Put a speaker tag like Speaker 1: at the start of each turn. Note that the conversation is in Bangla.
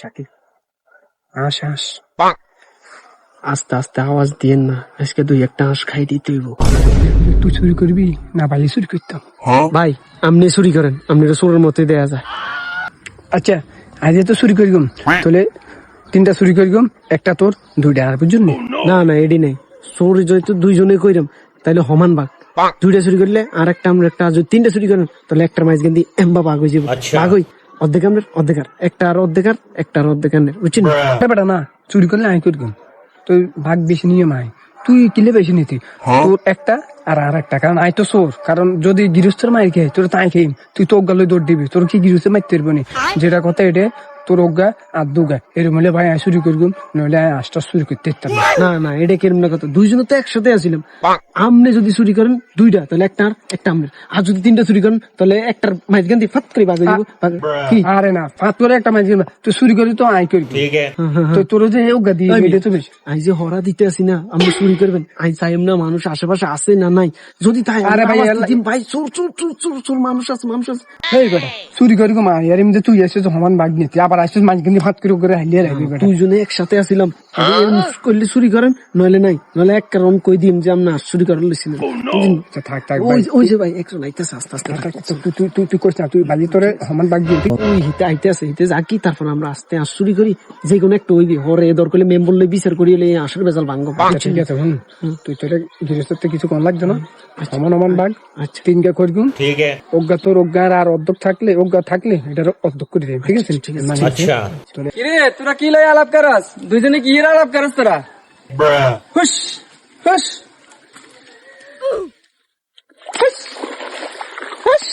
Speaker 1: শাকিব হাঁস হাঁস আস্তে আস্তে আওয়াজ দিয়েন না। আজকে দুই একটা হাঁস খাই দিতে হইব।
Speaker 2: তুই চুরি করবি? না চুরি করতাম।
Speaker 1: ভাই আপনি চুরি করেন। আপনি চোরের মতোই দেয়া যায়।
Speaker 2: আচ্ছা আজ তো চুরি করি গম তাহলে তিনটা চুরি করি গম একটা তোর দুইটা আর বুঝুন
Speaker 1: না? না এডি নেই। চোর যেহেতু দুইজনে কইরাম তাইলে সমান ভাগ দুইটা চুরি করলে আর একটা আমরা একটা যদি তিনটা চুরি করেন তাহলে একটা মাইজ গেন্দি এম্বা ভাগ হয়ে যাব। ভাগ হই। অর্ধেক আমরা অর্ধেক আর একটা আর অর্ধেক আর একটা আর অর্ধেক না
Speaker 2: বেটা না চুরি করলে আমি করি তুই ভাগ বেশি নিয়ে মাই তুই কিলে বেশি নিতি? তোর একটা আর আর একটা কারণ আয় তো সোর কারণ যদি গৃহস্থের মায়ের খেয়ে তোর তাই খেয়ে তুই তো গালে দৌড় দিবি। তোর কি গৃহস্থের মারতে পারব নি? যেটা কথা এটা তোর অজ্ঞা আর দুগা। এরম হলে ভাই আমি চুরি করগুম নইলে আমি আশটা চুরি করতে পারতাম। না।
Speaker 1: না না এটা কেরম না কথা? দুইজনে তো একসাথে আছিলাম। আমনে যদি চুরি করেন দুইটা তাহলে একটা একটা আমনের। আর যদি তিনটা চুরি করেন তাহলে একটার মাইজ গেন্দি ফাত করে ভাগ হয়ে
Speaker 2: কি? আরে না ফাত করে একটা মাঝে তুই চুরি করি তো আই তো তোর যে অজ্ঞা দিয়ে এটা তো বেশি
Speaker 1: আই যে হরা দিতে আসি না আপনি চুরি করবেন। আই চাইম না মানুষ আশেপাশে আছে না নাই। যদি তাই
Speaker 2: আরে ভাই,
Speaker 1: ভাই চোর চোর চোর চোর চোর মানুষ আছে মানুষ আছে।
Speaker 2: এই বেটা চুরি করি গো মা এমনি তুই এসে সমান ভাগ নিতি আবার আসছিস মাঝ কিন্তু ভাত করে করে হালিয়ে রাখবি
Speaker 1: দুইজনে একসাথে আসিলাম।
Speaker 2: আচ্ছা,
Speaker 1: বিচার করি আসলে বেজাল
Speaker 2: আচ্ছা, ঠিক আছে তুই কিছু কম না।
Speaker 3: করে
Speaker 2: অজ্ঞা তোর অজ্ঞার আর অর্ধক থাকলে অজ্ঞা থাকলে এটার অর্ধক করে দিই ঠিক আছে? ঠিক আছে।
Speaker 4: মানে কি আলাপ করাস? দুইজনে কি এর আলাপ করাস তোরা
Speaker 3: bruh.
Speaker 4: হুস হুস হুস হুস